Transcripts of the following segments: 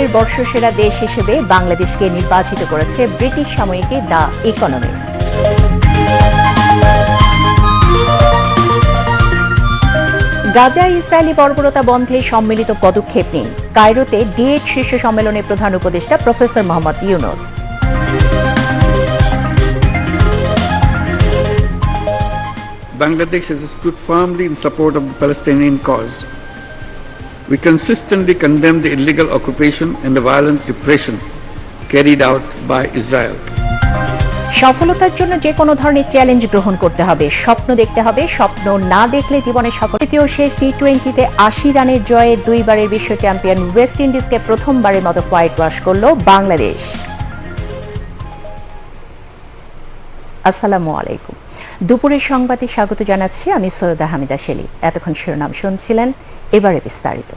সালের বর্ষসেরা দেশ হিসেবে বাংলাদেশকে নির্বাচিত করেছে ব্রিটিশ সাময়িকী দ্য ইকোনমিস্ট গাজায় ইসরায়েলি বর্বরতা বন্ধে সম্মিলিত পদক্ষেপ নিন কায়রোতে ডিএড শীর্ষ সম্মেলনে প্রধান উপদেষ্টা professor Muhammad Yunus Bangladesh has stood firmly in support of the Palestinian cause. We consistently condemn the illegal occupation and the violent repression carried out by Israel. সফলতার জন্য যে কোনো ধরনের চ্যালেঞ্জ গ্রহণ করতে হবে। স্বপ্ন দেখতে হবে, স্বপ্ন না দেখলে জীবনে সফল তৃতীয় শেষ টি টোয়েন্টিতে আশি রানের জয়ে দুইবারের বিশ্ব চ্যাম্পিয়ন ওয়েস্ট ইন্ডিজকে প্রথমবারের মতো হোয়াইট ওয়াশ করল বাংলাদেশ। আসসালামু আলাইকুম। দুপুরের সংবাদে স্বাগত জানাচ্ছি আমি সৈয়দা হামিদা শেলি এতক্ষণ শিরোনাম শুনছিলেন এবারে বিস্তারিত।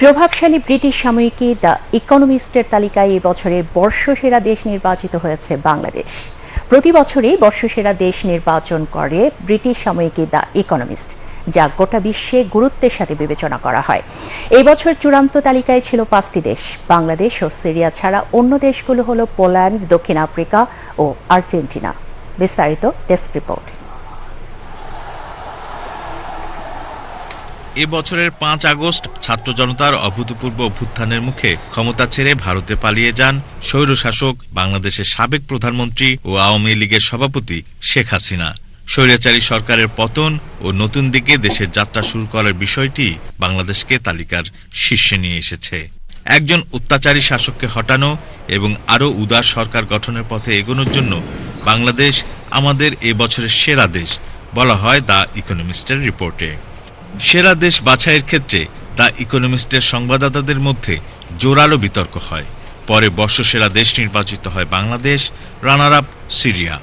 প্রভাবশালী ব্রিটিশ সাময়িকী দ্য ইকোনমিস্টের তালিকায় এই বছরের বর্ষসেরা দেশ নির্বাচিত হয়েছে বাংলাদেশ। প্রতি বছরই বর্ষসেরা দেশ নির্বাচন করে ব্রিটিশ সাময়িকী দ্য ইকোনমিস্ট, যা গোটা বিশ্বে গুরুত্বের সাথে বিবেচনা করা হয়। এই বছর চূড়ান্ত তালিকায় ছিল পাঁচটি দেশ, বাংলাদেশ ও সিরিয়া ছাড়া অন্য দেশগুলো হলো পোল্যান্ড, দক্ষিণ আফ্রিকা ও আর্জেন্টিনা। বিস্তারিত ডেস্ক রিপোর্ট। এ বছরের পাঁচ আগস্ট ছাত্র জনতার অভূতপূর্ব অভ্যুত্থানের মুখে ক্ষমতা ছেড়ে ভারতে পালিয়ে যান স্বৈরশাসক, বাংলাদেশের সাবেক প্রধানমন্ত্রী ও আওয়ামী লীগের সভাপতি শেখ হাসিনা। স্বৈরাচারী সরকারের পতন ও নতুন দিকে দেশের যাত্রা শুরু করার বিষয়টি বাংলাদেশকে তালিকার শীর্ষে নিয়ে এসেছে। একজন অত্যাচারী শাসককে হটানো এবং আরও উদার সরকার গঠনের পথে এগোনোর জন্য বাংলাদেশ আমাদের এ বছরের সেরা দেশ বলা হয় দ্য ইকোনমিস্টের রিপোর্টে। সেরা দেশ বাছাইয়ের ক্ষেত্রে দ্য ইকোনমিস্টের সংবাদদাতাদের মধ্যে জোরালো বিতর্ক হয়। পরে বর্ষসেরা দেশ নির্বাচিত হয় বাংলাদেশ রানার আপ সিরিয়া।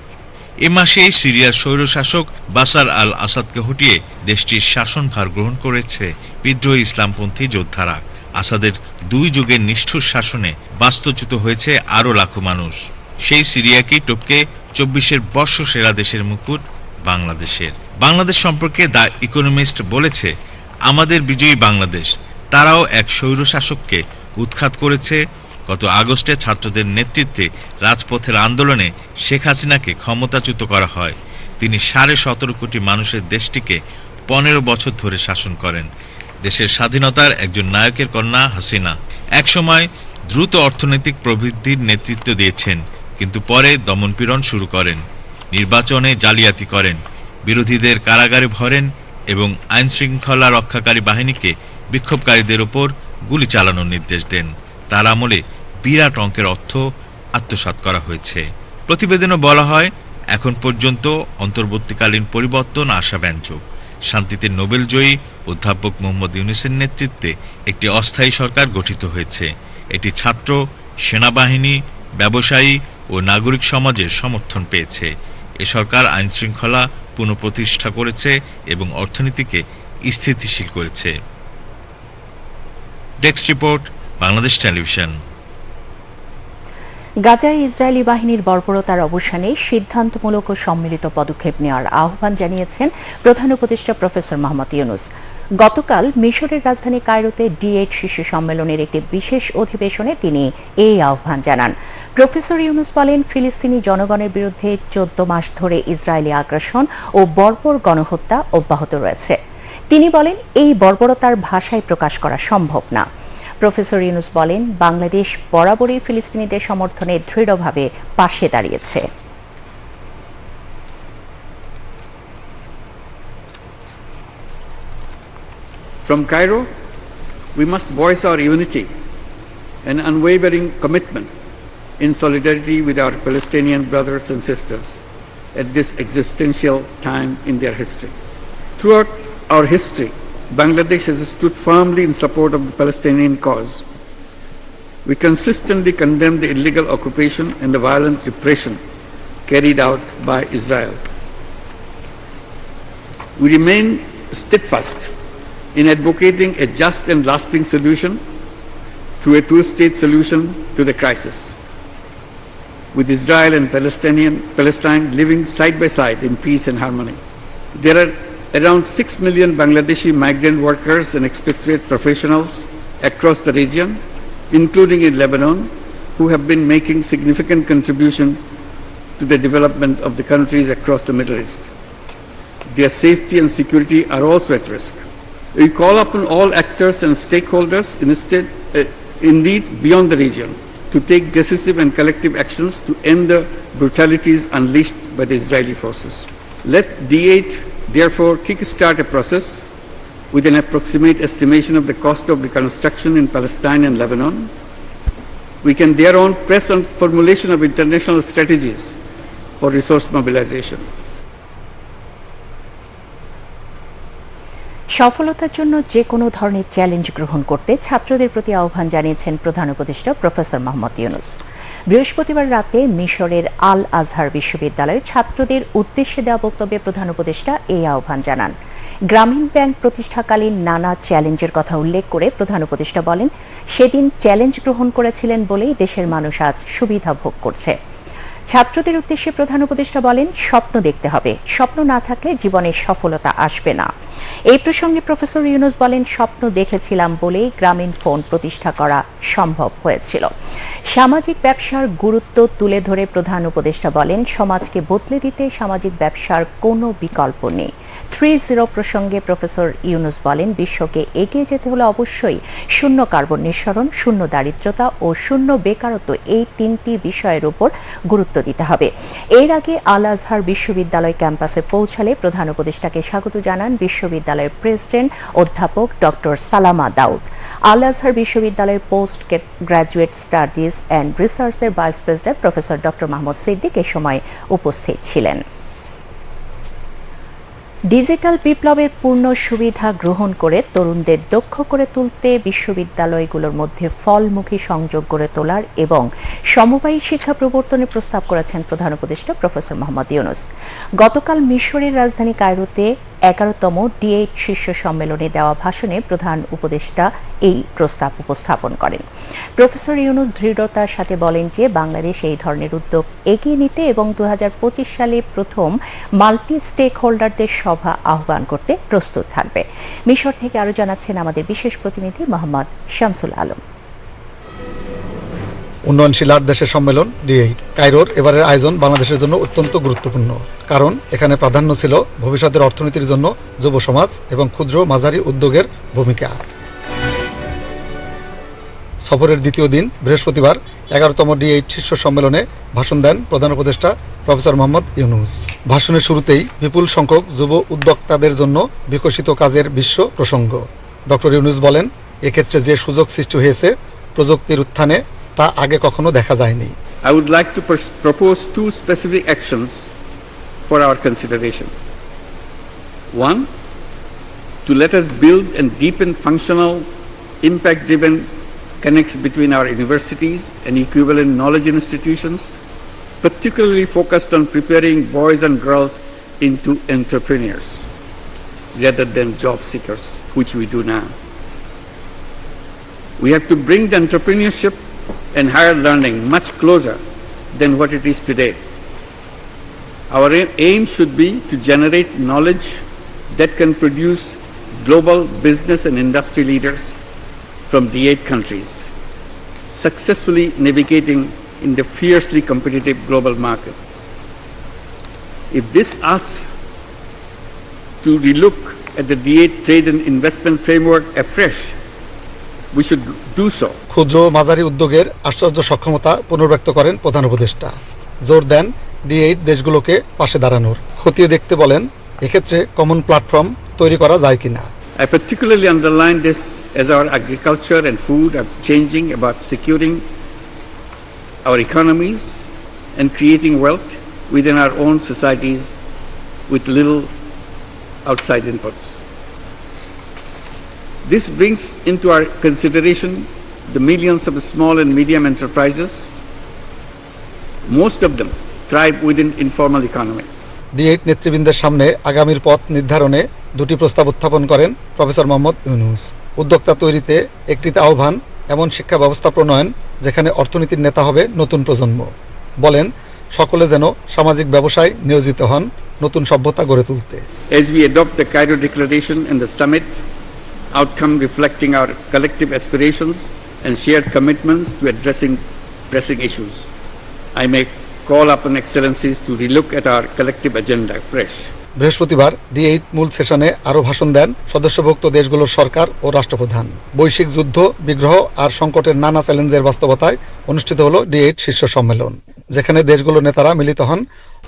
এ মাসেই সিরিয়ার স্বৈরশাসক বাসার আল আসাদকে হটিয়ে দেশটির শাসনভার গ্রহণ করেছে বিদ্রোহী ইসলামপন্থী যোদ্ধারা। আসাদের দুই যুগের নিষ্ঠুর শাসনে বাস্তুচ্যুত হয়েছে আরও লাখো মানুষ। সেই সিরিয়াকেই টপকে চব্বিশের বর্ষ সেরা দেশের মুকুট বাংলাদেশের। বাংলাদেশ সম্পর্কে দ্য ইকোনমিস্ট বলেছে, আমাদের বিজয়ী বাংলাদেশ। তারাও এক স্বৈরশাসককে উৎখাত করেছে। গত আগস্টে ছাত্রদের নেতৃত্বে রাজপথের আন্দোলনে শেখ হাসিনাকে ক্ষমতাচ্যুত করা হয়। তিনি সাড়ে সতেরো কোটি মানুষের দেশটিকে পনেরো বছর ধরে শাসন করেন। দেশের স্বাধীনতার একজন নায়কের কন্যা হাসিনা একসময় দ্রুত অর্থনৈতিক প্রবৃদ্ধির নেতৃত্ব দিয়েছেন, কিন্তু পরে দমনপীড়ন শুরু করেন, নির্বাচনে জালিয়াতি করেন। বিরোধীদের কারাগারে ভরেন এবং আইনশৃঙ্খলা রক্ষাকারী বাহিনীকে বিক্ষোভকারীদের ওপর গুলি চালানোর নির্দেশ দেন। তার আমলে বিরাট অঙ্কের অর্থ আত্মসাৎ করা হয়েছে। প্রতিবেদনে বলা হয়, এখন পর্যন্ত অন্তর্বর্তীকালীন পরিবর্তন আশাব্যঞ্জক। শান্তিতে নোবেল জয়ী অধ্যাপক মোহাম্মদ ইউনিসের নেতৃত্বে একটি অস্থায়ী সরকার গঠিত হয়েছে। এটি ছাত্র, সেনাবাহিনী, ব্যবসায়ী ও নাগরিক সমাজের সমর্থন পেয়েছে। এ সরকার আইনশৃঙ্খলা পুনঃপ্রতিষ্ঠা করেছে এবং অর্থনীতিকে স্থিতিশীল করেছে। Desk report Bangladesh television. গাজায় ইসরায়েলি বাহিনীর বর্বরতার অবসানে সিদ্ধান্তমূলক ও সম্মিলিত পদক্ষেপ নেওয়ার আহ্বান জানিয়েছেন প্রধান উপদেষ্টা প্রফেসর মোহাম্মদ ইউনুস। গতকাল মিশরের রাজধানী কায়রোতে ডিএইট শীর্ষ সম্মেলনের একটি বিশেষ অধিবেশনে তিনি এই আহ্বান জানান। প্রফেসর ইউনুস বলেন, ফিলিস্তিনি জনগণের বিরুদ্ধে চোদ্দ মাস ধরে ইসরায়েলি আগ্রাসন ও বর্বর গণহত্যা অব্যাহত রয়েছে। তিনি বলেন, এই বর্বরতার ভাষায় প্রকাশ করা সম্ভব না। প্রফেসর ইউনুস বলেন বাংলাদেশ বরাবরই ফিলিস্তিনিদের সমর্থনে দৃঢ়ভাবে পাশে দাঁড়িয়েছে From Cairo, we must voice our unity and unwavering commitment in solidarity with our Palestinian brothers and sisters at this existential time in their history. Throughout our history, Bangladesh has stood firmly in support of the Palestinian cause. We consistently condemn the illegal occupation and the violent repression carried out by Israel. We remain steadfast in advocating a just and lasting solution through a two-state solution to the crisis. With Israel and Palestinian, Palestine living side by side in peace and harmony. There are around 6 million Bangladeshi migrant workers and expatriate professionals across the region, including in Lebanon, who have been making significant contribution to the development of the countries across the Middle East. Their safety and security are also at risk. We call upon all actors and stakeholders uh, indeed beyond the region to take decisive and collective actions to end the brutalities unleashed by the Israeli forces. Let D8 therefore kickstart a process with an approximate estimation of the cost of reconstruction in Palestine and Lebanon. We can thereon press on formulation of international strategies for resource mobilization. সফলতার জন্য যে কোনো ধরনের challenge গ্রহণ করতে ছাত্রদের প্রতি আহ্বান জানিয়েছেন প্রধান উপদেষ্টা প্রফেসর মোহাম্মদ ইউনুস বৃহস্পতিবার রাতে মিশরের আল আজহার বিশ্ববিদ্যালয়ে ছাত্রদের উদ্দেশ্যে দেওয়া বক্তব্যে প্রধান উপদেষ্টা এই আহ্বান জানান। গ্রামীণ ব্যাংক প্রতিষ্ঠাকালীন নানা চ্যালেঞ্জের কথা উল্লেখ করে প্রধান উপদেষ্টা বলেন, সেদিন চ্যালেঞ্জ গ্রহণ করেছিলেন বলেই দেশের মানুষ আজ সুবিধা ভোগ করছে। ছাত্রদের উদ্দেশ্যে প্রধান উপদেষ্টা বলেন, স্বপ্ন দেখতে হবে। স্বপ্ন না থাকলে জীবনে সফলতা আসবে না। এই প্রসঙ্গে প্রফেসর ইউনুস বলেন, স্বপ্ন দেখেছিলাম বলেই গ্রামীণ ফোন প্রতিষ্ঠা করা সম্ভব হয়েছিল। সামাজিক ব্যবসার গুরুত্ব তুলে ধরে প্রধান উপদেষ্টা বলেন, সমাজকে বদলে দিতে সামাজিক ব্যবসার কোনো বিকল্প নেই। থ্রি জিরো প্রসঙ্গে প্রফেসর ইউনুস বলেন, বিশ্বকে এগিয়ে যেতে হলে অবশ্যই শূন্য কার্বন নিঃসরণ, শূন্য দারিদ্রতা ও শূন্য বেকারত্ব এই তিনটি বিষয়ের উপর গুরুত্ব দিতে হবে। এর আগে আল আজহার বিশ্ববিদ্যালয় ক্যাম্পাসে পৌঁছালে প্রধান উপদেষ্টাকে স্বাগত জানান বিশ্ববিদ্যালয়ের প্রেসিডেন্ট অধ্যাপক ডক্টর সালামা দাউদ। আল আজহার বিশ্ববিদ্যালয়ের পোস্ট গ্র্যাজুয়েট স্টাডিজ অ্যান্ড রিসার্চের vice president professor doctor Mahmoud Siddiq এ সময় উপস্থিত ছিলেন। ডিজিটাল বিপ্লবের পূর্ণ সুবিধা গ্রহণ করে তরুণদের দক্ষ করে তুলতে বিশ্ববিদ্যালয়গুলোর মধ্যে ফলমুখী সংযোগ গড়ে তোলার এবং সমবায়ী শিক্ষা প্রবর্তনের প্রস্তাব করেছেন প্রধান উপদেষ্টা প্রফেসর মোহাম্মদ ইউনুস। গতকাল মিশরের রাজধানী কায়রোতে এগারোতম ডি এইট শীর্ষ সম্মেলনে দেওয়া ভাষণে প্রধান উপদেষ্টা এই প্রস্তাব উপস্থাপন করেন। প্রফেসর ইউনুস দৃঢ়তার সাথে বলেন যে, বাংলাদেশ এই ধরনের উদ্যোগ এগিয়ে নিতে এবং দু হাজার পঁচিশ সালে প্রথম মাল্টি স্টেক হোল্ডারদের সভা আহ্বান করতে প্রস্তুত থাকবে। মিশর থেকে আরও জানাচ্ছেন আমাদের বিশেষ প্রতিনিধি মোহাম্মদ শামসুল আলম। উন্নয়নশীল আট দেশের সম্মেলন ডি এইট কায়রোর এবারের আয়োজন বাংলাদেশের জন্য অত্যন্ত গুরুত্বপূর্ণ। কারণ এখানে প্রাধান্য ছিল ভবিষ্যতের অর্থনীতির জন্য যুব সমাজ এবং ক্ষুদ্র মাঝারি উদ্যোগের ভূমিকা। সফরের দ্বিতীয় দিন, বৃহস্পতিবার, এগারোতম ডি এইট শীর্ষ সম্মেলনে ভাষণ দেন প্রধান উপদেষ্টা প্রফেসর মোহাম্মদ ইউনুস। ভাষণের শুরুতেই বিপুল সংখ্যক যুব উদ্যোক্তাদের জন্য বিকশিত কাজের বিশ্ব প্রসঙ্গ। ডক্টর ইউনুস বলেন, এক্ষেত্রে যে সুযোগ সৃষ্টি হয়েছে, প্রযুক্তির উত্থানে তা আগে কখনো দেখা যায়নি I would like to pers- propose two specific actions for our consideration. One, to let us build and deepen functional, impact driven connects between our universities and equivalent knowledge institutions, particularly focused on preparing boys and girls into entrepreneurs rather than job seekers, which we do now. We have to bring the entrepreneurship and higher learning much closer than what it is today. Our aim should be to generate knowledge that can produce global business and industry leaders from the eight countries, successfully navigating in the fiercely competitive global market. If this asks to relook at the D8 trade and investment framework afresh, we should do so. ক্ষুদ্র মাঝারি উদ্যোগের আশ্চর্য সক্ষমতা পুনর্ব্যক্ত করেন প্রধান উপদেষ্টা জোর দেন D eight দেশগুলোকে পাশে দাঁড়ানোর খতিয়ে দেখতে বলেন এক্ষেত্রে কমন প্ল্যাটফর্ম তৈরি করা যায় কিনা I particularly underline this as our agriculture and food are changing about securing our economies and creating wealth within our own societies with little outside inputs. This brings into our consideration the millions of small and medium enterprises. Most of them thrive within informal economy. D eight নেতৃবৃন্দের সামনে আগামীর পথ নির্ধারণে দুটি প্রস্তাব উত্থাপন করেন professor Mohammad Yunus উদ্যোক্তা তৈরিতে একটিতে আহ্বান এমন শিক্ষা ব্যবস্থা প্রণয়ন যেখানে অর্থনীতির নেতা হবে নতুন প্রজন্ম বলেন সকলে যেন সামাজিক ব্যবসায় নিয়োজিত হন নতুন সভ্যতা গড়ে তুলতে As we adopt the Cairo Declaration and the summit, outcome reflecting our collective aspirations and shared commitments to addressing pressing issues, I may call upon excellencies to relook at our collective agenda fresh. বৃহস্পতিবার D eight মূল সেশনে আরও ভাষণ দেন সদস্যভুক্ত দেশগুলোর সরকার ও রাষ্ট্রপ্রধান। বৈশ্বিক যুদ্ধ বিগ্রহ আর সংকটের নানা চ্যালেঞ্জের বাস্তবতায় অনুষ্ঠিত হলো ডি এইট শীর্ষ সম্মেলন যেখানে দেশগুলোর নেতারা মিলিত হন।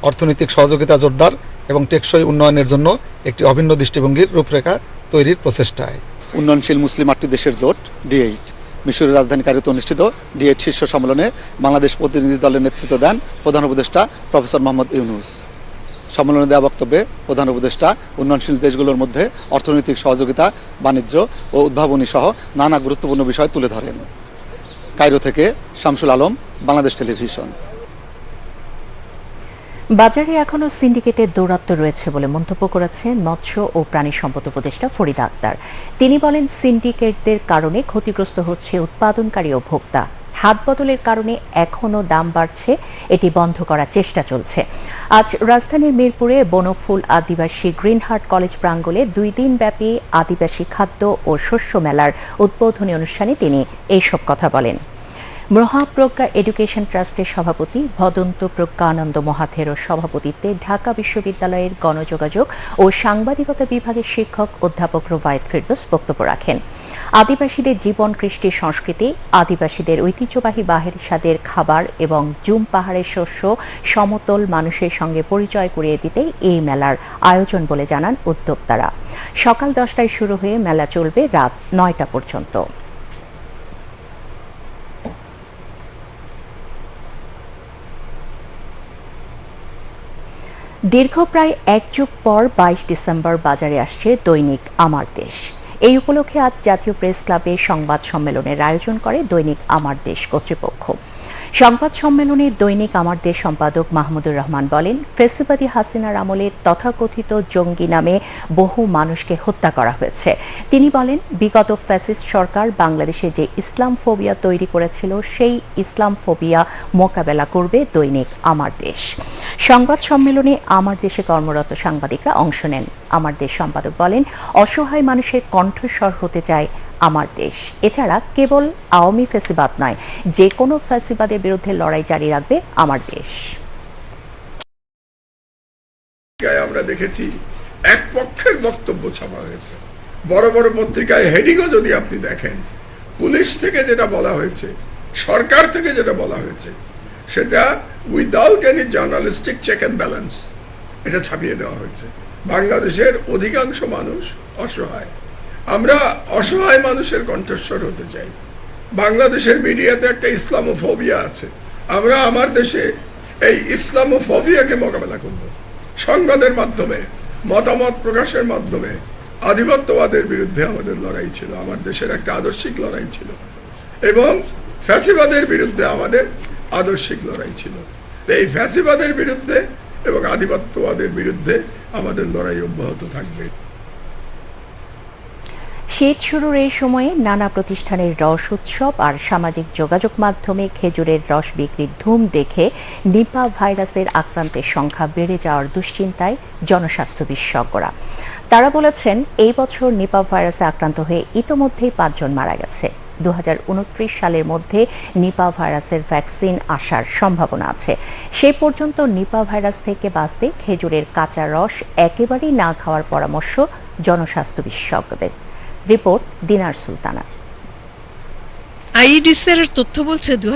অর্থনৈতিক সহযোগিতা জোরদার এবং টেকসই উন্নয়নের জন্য একটি অভিন্ন দৃষ্টিভঙ্গির রূপরেখা তৈরির প্রচেষ্টায়। উন্নয়নশীল মুসলিম আটটি দেশের জোট ডি এইট মিশরের রাজধানী কায়রোতে অনুষ্ঠিত ডি এইট শীর্ষ সম্মেলনে বাংলাদেশ প্রতিনিধি দলের নেতৃত্ব দেন প্রধান উপদেষ্টা প্রফেসর মোহাম্মদ ইউনুস। সম্মেলনে দেওয়া বক্তব্যে প্রধান উপদেষ্টা, উন্নয়নশীল দেশগুলোর মধ্যে অর্থনৈতিক সহযোগিতা, বাণিজ্য ও উদ্ভাবনী সহ নানা গুরুত্বপূর্ণ বিষয় তুলে ধরেন। কায়রো থেকে শামসুল আলম, বাংলাদেশ টেলিভিশন। বাজারে এখনও সিন্ডিকেটের দৌরাত্ম্য রয়েছে বলে মন্তব্য করেছেন মৎস্য ও প্রাণী সম্পদ উপদেষ্টা ফরিদা আক্তার। তিনি বলেন, সিন্ডিকেটদের কারণে ক্ষতিগ্রস্ত হচ্ছে উৎপাদনকারী ও ভোক্তা। হাত বদলের কারণে এখনও দাম বাড়ছে, এটি বন্ধ করার চেষ্টা চলছে। আজ রাজধানীর মিরপুরে বনফুল আদিবাসী গ্রিনহার্ট কলেজ প্রাঙ্গণে দুই দিন ব্যাপী আদিবাসী খাদ্য ও শস্য মেলার উদ্বোধনী অনুষ্ঠানে তিনি এইসব কথা বলেন। মহাপ্রজ্ঞা এডুকেশন ট্রাস্টের সভাপতি ভদন্ত প্রজ্ঞানন্দ মহাথেরও সভাপতিত্বে ঢাকা বিশ্ববিদ্যালয়ের গণযোগাযোগ ও সাংবাদিকতা বিভাগের শিক্ষক অধ্যাপক রোবায়ত ফিরদোস বক্তব্য রাখেন। আদিবাসীদের জীবন কৃষ্টি সংস্কৃতি, আদিবাসীদের ঐতিহ্যবাহী বাহেরসাদের খাবার এবং জুম পাহাড়ের শস্য সমতল মানুষের সঙ্গে পরিচয় করিয়ে দিতে এই মেলার আয়োজন বলে জানান উদ্যোক্তারা। সকাল দশটায় শুরু হয়ে মেলা চলবে রাত নয়টা পর্যন্ত। দীর্ঘ প্রায় এক যুগ পর বাইশ ডিসেম্বর বাজারে আসছে দৈনিক আমার দেশ। এই উপলক্ষে আজ জাতীয় প্রেস ক্লাবে সংবাদ সম্মেলনের আয়োজন করে দৈনিক আমার দেশ কর্তৃপক্ষ। সংবাদ সম্মেলনে দৈনিক আমার দেশ সম্পাদক মাহমুদুর রহমান বলেন, ফেসিবাদী হাসিনার আমলে তথাকথিত জঙ্গি নামে বহু মানুষকে হত্যা করা হয়েছে। তিনি বলেন, বিগত ফ্যাসিস্ট সরকার বাংলাদেশে যে ইসলাম ফোবিয়া তৈরি করেছিল, সেই ইসলাম ফোবিয়া মোকাবেলা করবে দৈনিক আমার দেশ সংবাদ সম্মেলনে আমার দেশে কর্মরত সাংবাদিকরা অংশ নেন। আমার দেশ সম্পাদক বলেন, অসহায় মানুষের কণ্ঠস্বর হতে চায় আমার দেশ। এছাড়া কেবল আওয়ামী ফ্যাসিবাদ নয় যে কোনো ফ্যাসিবাদের বিরুদ্ধে লড়াই জারি রাখবে আমার দেশ। আমরা দেখেছি, এক পক্ষের বক্তব্য ছাপা হয়েছে। বড় বড় পত্রিকায় হেডিংও যদি আপনি দেখেন, পুলিশ থেকে যেটা বলা হয়েছে, সরকার থেকে যেটা বলা হয়েছে, সেটা without any journalistic check and balance এটা ছাপিয়ে দেওয়া হয়েছে। বাংলাদেশের অধিকাংশ মানুষ অসহায়। আমরা অসহায় মানুষের কণ্ঠস্বর হতে চাই। বাংলাদেশের মিডিয়াতে একটা ইসলামোফোবিয়া আছে। আমরা আমার দেশে এই ইসলামোফোবিয়াকে মোকাবেলা করব। সংবাদের মাধ্যমে, মতামত প্রকাশের মাধ্যমে, আধিপত্যবাদের বিরুদ্ধে আমাদের লড়াই ছিল, আমার দেশের একটা আদর্শিক লড়াই ছিল। এবং ফ্যাসিবাদের বিরুদ্ধে আমাদের আদর্শিক লড়াই ছিল। এই ফ্যাসিবাদের বিরুদ্ধে এবং আধিপত্যবাদের বিরুদ্ধে আমাদের লড়াই অব্যাহত থাকবে। শীত শুরুর এই সময়ে নানা প্রতিষ্ঠানের রস উৎসব আর সামাজিক যোগাযোগ মাধ্যমে খেজুরের রস বিক্রির ধুম দেখে নিপা ভাইরাসের আক্রান্তের সংখ্যা বেড়ে যাওয়ার দুশ্চিন্তায় জনস্বাস্থ্য বিশেষজ্ঞরা। তারা বলেছেন, এই বছর নিপা ভাইরাসে আক্রান্ত হয়ে ইতোমধ্যেই পাঁচজন মারা গেছে। দু হাজার উনত্রিশ সালের মধ্যে নিপা ভাইরাসের ভ্যাকসিন আসার সম্ভাবনা আছে। সে পর্যন্ত নিপা ভাইরাস থেকে বাঁচতে খেজুরের কাঁচা রস একেবারেই না খাওয়ার পরামর্শ জনস্বাস্থ্য বিশেষজ্ঞদের। রিপোর্ট দিনার সুলতানা আইইডিসিআর এর তথ্য বলছে দু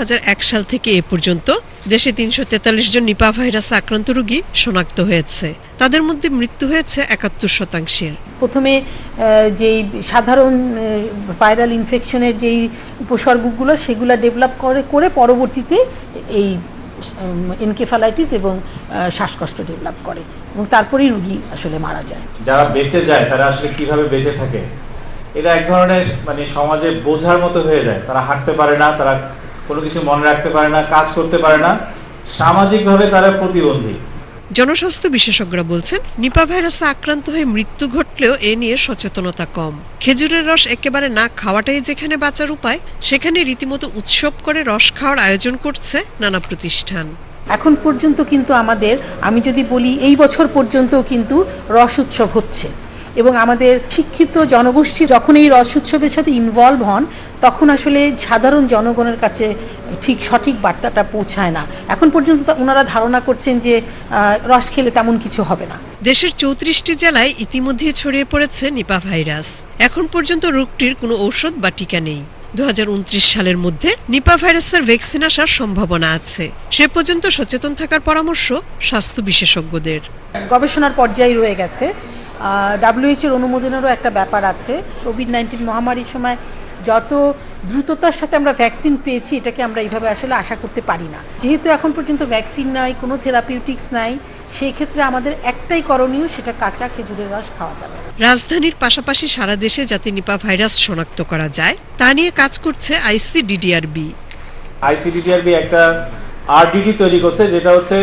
সাল থেকে এ পর্যন্ত দেশে তিনশো তেতাল্লিশ জন নিপা ভাইরাস আক্রান্ত রোগী শনাক্ত হয়েছে। তাদের মধ্যে মৃত্যু হয়েছে একাত্তর শতাংশের। প্রথমে যেই সাধারণ ভাইরাল ইনফেকশনের যেই উপসর্গগুলো সেগুলো ডেভেলপ করে করে পরবর্তীতে এই এনকেফালাইটিস এবং শ্বাসকষ্ট ডেভেলপ করে এবং তারপরেই রুগী আসলে মারা যায়। যারা বেঁচে যায় তারা আসলে কীভাবে বেঁচে থাকে? এটা এক ধরনের মানে সমাজে বোঝার মতো হয়ে যায়। তারা হাঁটতে পারে না তারা কোনো কিছু মনে রাখতে পারে না কাজ করতে পারে না। সামাজিকভাবে তারা প্রতিবন্ধী। জনস্বাস্থ্য বিশেষজ্ঞরা বলছেন নিপা ভাইরাসে আক্রান্ত হয়ে মৃত্যু ঘটলেও এ নিয়ে সচেতনতা কম। খেজুরের রস একেবারে না খাওয়াটাই যেখানে বাঁচার উপায় সেখানে রীতিমতো উৎসব করে রস খাওয়ার আয়োজন করছে নানা প্রতিষ্ঠান। এখন পর্যন্ত কিন্তু আমাদের আমি যদি বলি এই বছর পর্যন্ত কিন্তু রস উৎসব হচ্ছে। এবং আমাদের শিক্ষিত জনগোষ্ঠী যখন এই রস উৎসবের সাথে ইনভলভ হন তখন আসলে সাধারণ জনগণের কাছে ঠিক সঠিক বার্তাটা পৌঁছায় না। এখন পর্যন্ত ওনারা ধারণা করছেন যে রস খেলে তেমন কিছু হবে না। দেশের চৌত্রিশটি জেলায় ইতিমধ্যে ছড়িয়ে পড়েছে নিপা ভাইরাস। এখন পর্যন্ত রোগটির কোনো ঔষধ বা টিকা নেই। দু হাজার উনত্রিশ সালের মধ্যে নিপা ভাইরাসের ভ্যাকসিন আসার সম্ভাবনা আছে। সে পর্যন্ত সচেতন থাকার পরামর্শ স্বাস্থ্য বিশেষজ্ঞদের। গবেষণার পর্যায়ে রয়ে গেছে ডাব্লিউএইচের অনুমোদনেরও একটা ব্যাপার আছে। কোভিড নাইন্টিন মহামারীর সময় যত দ্রুততার সাথে আমরা ভ্যাকসিন পেয়েছি এটাকে আমরা এইভাবে আসলে আশা করতে পারি না। যেহেতু এখন পর্যন্ত ভ্যাকসিন নাই কোনো থেরাপিউটিক্স নাই সেই ক্ষেত্রে আমাদের একটাই করণীয় সেটা কাঁচা খেজুরের রস খাওয়া যাবে। রাজধানীর পাশাপাশি সারা দেশে যাতে নিপা ভাইরাস শনাক্ত করা যায় তা নিয়ে কাজ করছে আইসিডিডিআরবি আইসিডিটিআরবি একটা আরডিডি তৈরি করছে যেটা হচ্ছে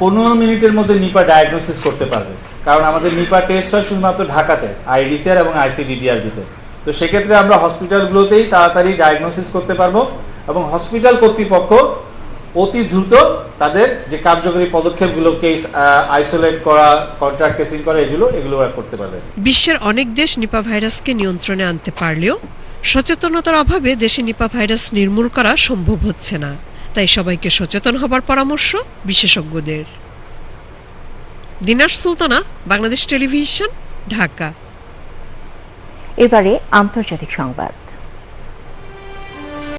পনেরো মিনিটের মধ্যে নিপা ডায়াগনোসিস করতে পারবে। কারণ আমাদের নিপা টেস্ট হয় শুধুমাত্র ঢাকাতে আইডিসিআর এবং আইসিডিটিআরবিতে তো। সেক্ষেত্রে আমরা হসপিটালগুলোতেই তাড়াতাড়ি ডায়াগনোসিস করতে পারব এবং হসপিটাল কর্তৃপক্ষ অতি দ্রুত তাদের যে কার্যকরী পদক্ষেপগুলো কেস আইসোলেট করা কন্ট্রাক্ট কেসিং করা, এগুলো এগুলো ওরা করতে পারবে। বিশ্বের অনেক দেশ নিপা ভাইরাসকে নিয়ন্ত্রণে আনতে পারলেও সচেতনতার অভাবে দেশে নিপা ভাইরাস নির্মূল করা সম্ভব হচ্ছে না। তাই সবাইকে সচেতন হবার পরামর্শ বিশেষজ্ঞদের। দিনার সুলতানা বাংলাদেশ টেলিভিশন ঢাকা। এবারে আন্তর্জাতিক সংবাদ।